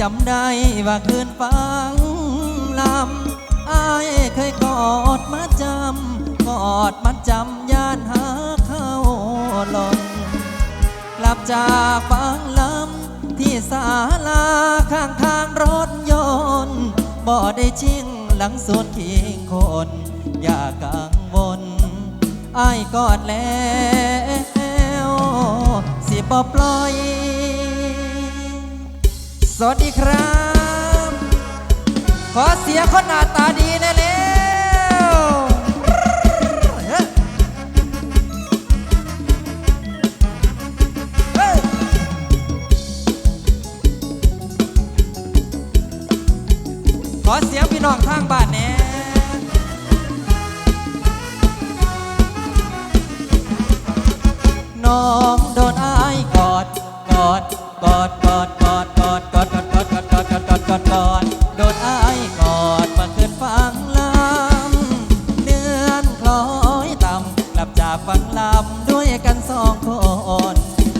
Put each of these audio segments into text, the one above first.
จำได้ว่าคืนฟังลำอายเคยกอดมาจำกอดมาจำย่านหาเข้าลงกลับจากฟังลำที่ศาลาข้างทางรถยนต์บ่ได้ชิงหลังสวนคิงคน อย่ากังวลอายกอดแล้ว สิบ่ปล่อย สวัสดีครับ ขอเสียงคนหน้าตาดีได้แล้วเฮ้ยขอเสียงพี่น้องทางบ้านแน่น้อง โดนอายกอดมาคืนฟังลำเดือนคล้อยต่ำกลับจากฟังลำด้วยกันสองคน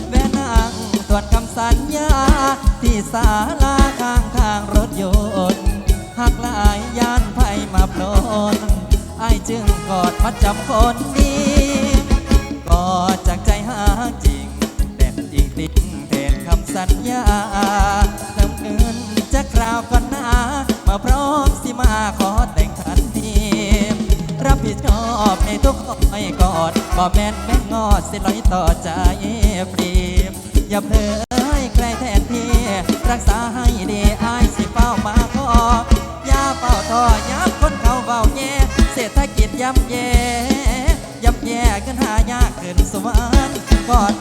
แว่นางตรวจคำสัญญา ที่ศาลาข้างทางรถยนต์หักหลายยานไฟมาโปลนไอายจึงกอดมัดจำคนนี้กอดจากใจหาจริงเด็ดจริงติงเทนคำสัญญาาวก่อนหน้ามาพร้อมสิมาขอแต่งทันทีรับผิดชอบในทุกอ้อยกอดบ่แม่นแม่งงอดสิลอยต่อใจฟรีอย่าเพลยใกล้แทนที่รักษาให้ดีอายสิเฝ้ามาขออย่าเฝ้าทอยับคนเขาเฝ้าแย่เศรษฐกิจย่ำแย่ย่ำแย่ขึ้นหายากขึ้นสวรรค์กอด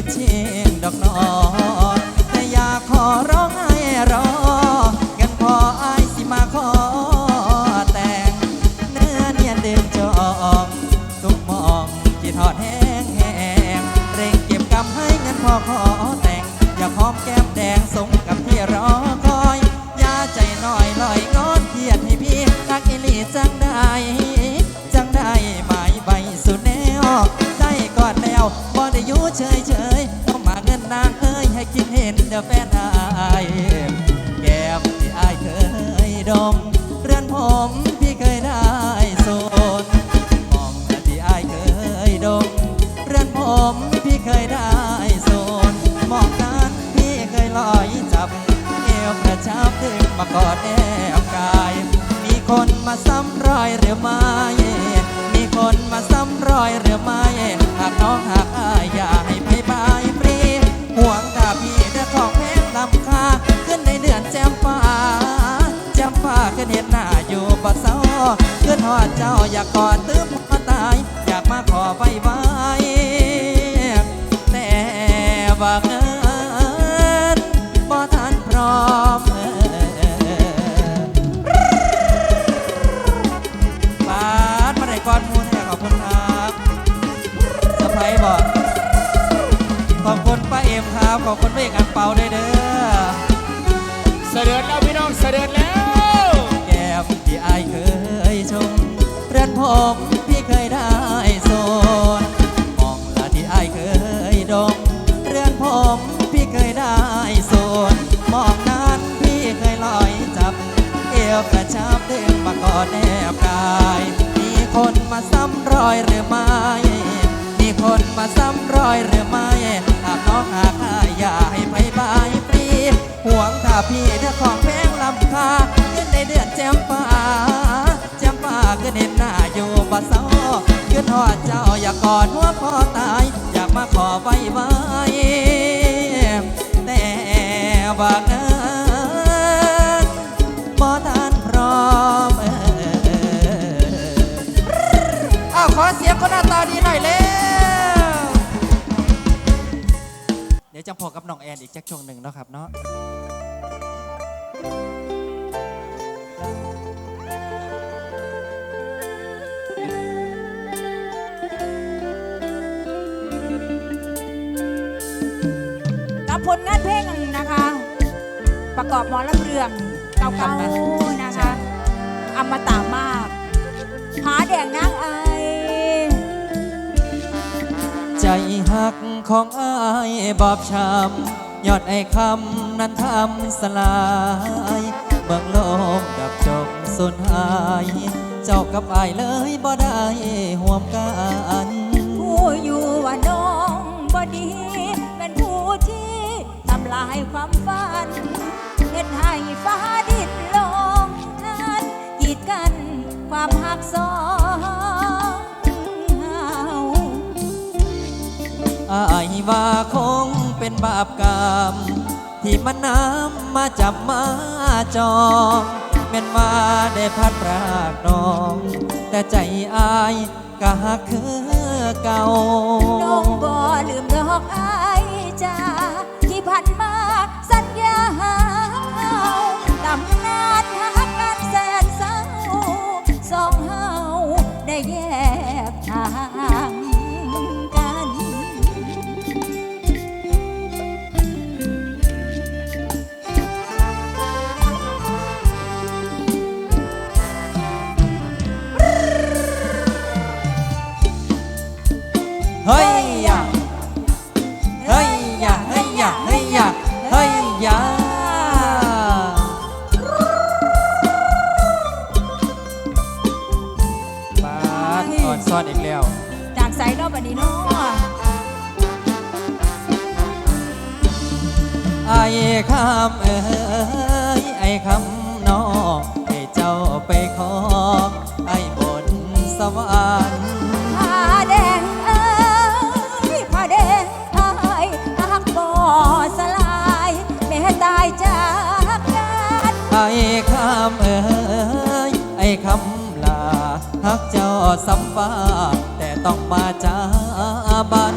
ยคิดชิงดอกนอแต่อยากขอร้องให้รอกันพออายสิมาขอแต่งเนื้อเนียนเดินจองทุกมองที่ทอดแห้งแห้งเร่งเก็บกำให้เงินพอขอแต่ง อย่าพร้อมแก้มแดงสมกับที่รอคอย อย่าใจน่อยลอยงอนเครียดให้พี่รักอิลีจังได้ เฉยเฉยๆต้องมาเงินนางเอ้ยให้คิดเห็นเด้อแฟนอายแก้มที่อายเคยดม เรือนผมพี่เคยได้โซนมองที่อายเคยดม เรือนผมพี่เคยได้โซนมองนั้นพี่เคยลอยจับเอวกระชับดึงมากอดแนบกาย มีคนมาซ้ำรอยหรือไม่มีคนมาซ้ำรอยหรือไม่ อยากกอดตื้มมาตาย อยากมาขอไปไว้แต่ว่าเงินบ่ทันพร้อมเออปาดมาได้กอนมูแท้ขอบคุณครับสะพายบอกขอบคุณป้าเอ็มครับ ขอบคุณพี่เอกอันเปาด้วยเด้อเสด็จแล้วพี่น้องเสด็จแล้วายมีคนมาซ้ำรอยหรือไม่มีคนมาซ้ำรอยหรือไม่หากน้องหากอายอย่าให้ไปบายฟรีห่วงถ้าพี่เด้อของแพงลำคาขึ้นในเดือนแจ่มฟ้าแจ่มฟ้าขึ้นเห็นหน้าอยู่บ่เศร้าขึ้นหอดเจ้าอยากกอดหัวพ่อตาย อยากมาขอไว้ไว้แต่ว่า ขอเสียงคนหน้าตาดีหน่อยเร็วเดี๋ยวจะพอกับน้องแอนอีกจักช่วงหนึ่งเนาะครับเนาะกับผลงานเพลงนะคะ ประกอบหมอลำเรืองเก่าๆนะคะอมตะมากผาแดงนางไอาย หักของอายบอบช้ำยอดไอ้คำนั้นทำสลายเมืองโลมกับจบสุนหาย เจ้ากับอายเลยบ่ได้ห่วมกันผู้อยู่ว่าน้องบ่ดีเป็นผู้ที่ทำลายความฝันเฮ็ดให้ฟ้าดินลงนั้นกีดกันความหักสอง ว่าคงเป็นบาปกรรม ที่มันนำมาจับมาจองแม่นว่าได้พัดพรากน้อง แต่ใจอายก็หักคือเก่า น้องบ่ลืมดอกอายจ้าที่ผ่านมาสัญญาหาตำนานหักกันแสนเศร้าสองเฮาได้แย สัมฟ้า แต่ต้องมาจาบัน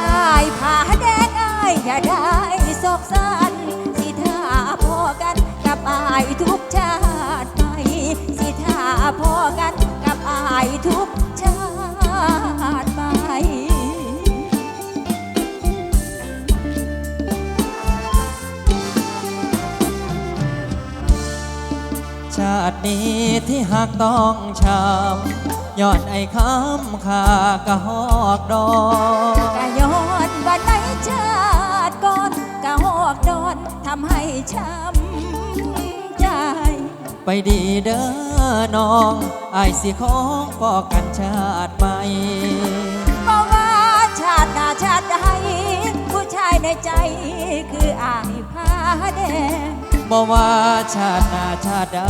อายผาแดงอายอย่าได้โศกสันสิถ้าพอกันกับอายทุกชาติไปสิถ้าพอกันกับอายทุกชาติไปชาตินี้ที่หักต้องช้ำ ย้อนไอ้คำขากะฮอกดอกกะย้อนวันไหนชาติก่อนกะหอกดอนทำให้ช้ำใจ ไปดีเด้อน้องไอ้ายสิของปอกันชาติใหม่เพราะว่าชาติหน้าชาติใดผู้ชายในใจคืออายผ้าแดงบอกว่าชาติหน้าชาติใด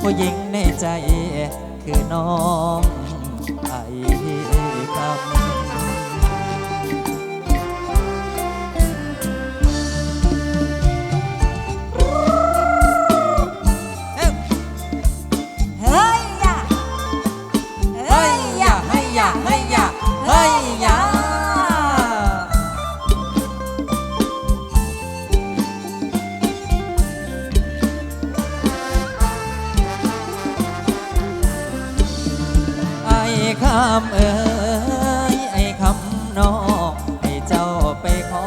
ผู้หญิงในใจ คือน้องไอ อ้คำเอ้ยไอ้คำนองให้เจ้าไปขอ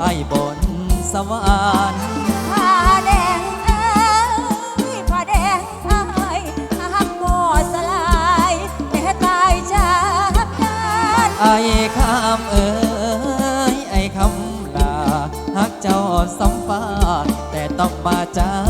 ไอ้บนสวรรค์ผ้าแดงเอ้ยผ้าแดงเอ้ยหักบ่สลายแม่ตายจากกันไอ้คำเอ้ยไอ้คำลาหักเจ้าสัมฟ้าแต่ต้องมาจาบั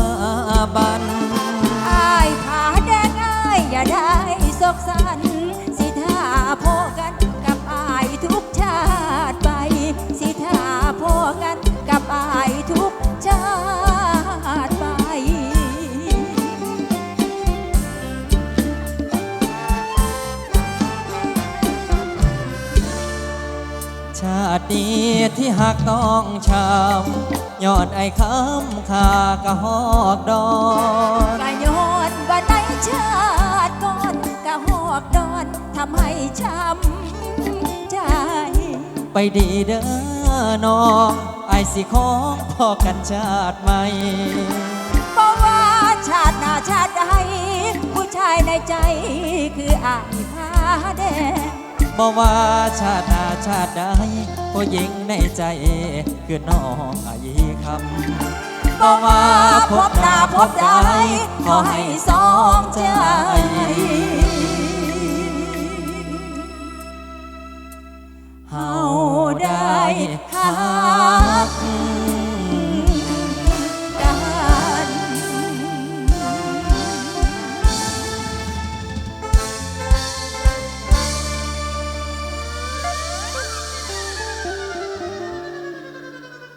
ต้องช้ำยอดไอ้คำขากะฮอกดอนกะย้อนว่าในชาติก่อนกะหอกดอนทำให้ช้ำใจ ไปดีเด้อน้องไอ้สิของพ่อกันชาติใหม่เพราะว่าชาติหน้าชาติใดผู้ชายในใจคืออายผ้าแดง บ่ว่าชาตินาชาติใดผู้หญิงในใจ คือน้องอีคำบ่ว่าพบตาพบใจขอให้สองใจเฮาได้ค่ะ